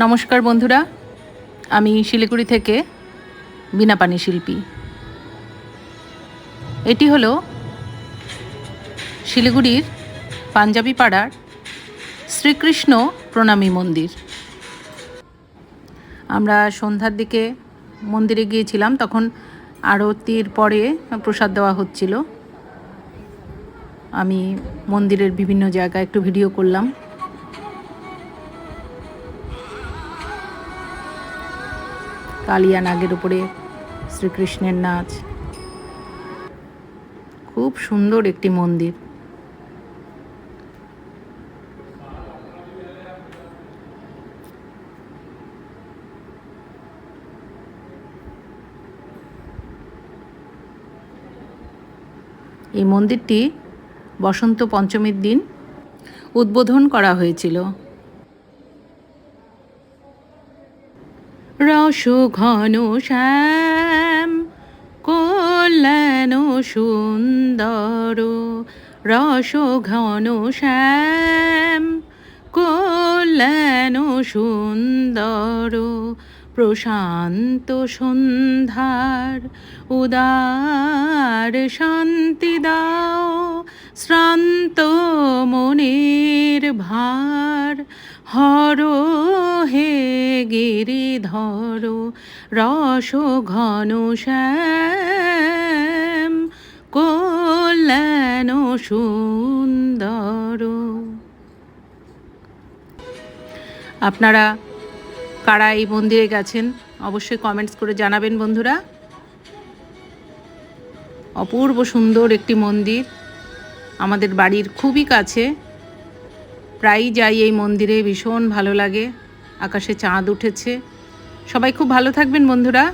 নমস্কার বন্ধুরা, আমি শিলিগুড়ি থেকে বিনাপানি শিল্পী। এটি হলো শিলিগুড়ির পাঞ্জাবি পাড়ার শ্রীকৃষ্ণ প্রণামী মন্দির। আমরা সন্ধ্যার দিকে মন্দিরে গিয়েছিলাম, তখন আরতির পরে প্রসাদ দেওয়া হচ্ছিল। আমি মন্দিরের বিভিন্ন জায়গায় একটু ভিডিও করলাম। কালিয়া নাগের উপরে শ্রীকৃষ্ণের নাচ। খুব সুন্দর একটি মন্দির। এই মন্দিরটি বসন্ত পঞ্চমীর দিন উদ্বোধন করা হয়েছিল। রস ঘন শ্যাম, কল্যাণ সুন্দর, রস ঘন শ্যাম, কল্যাণ সুন্দর, প্রশান্ত সন্ধ্যার উদার শান্তি দাও, শ্রান্ত গিরিধর রস ঘন শ্যাম, কল্যাণ সুন্দর। আপনারা কারা এই মন্দিরে গেছেন, অবশ্যই কমেন্টস করে জানাবেন বন্ধুরা। অপূর্ব সুন্দর একটি মন্দির, আমাদের বাড়ির খুবই কাছে। প্রায়ই যাই এই মন্দিরে, ভীষণ ভালো লাগে। আকাশে চাঁদ উঠেছে। সবাই খুব ভালো থাকবেন বন্ধুরা।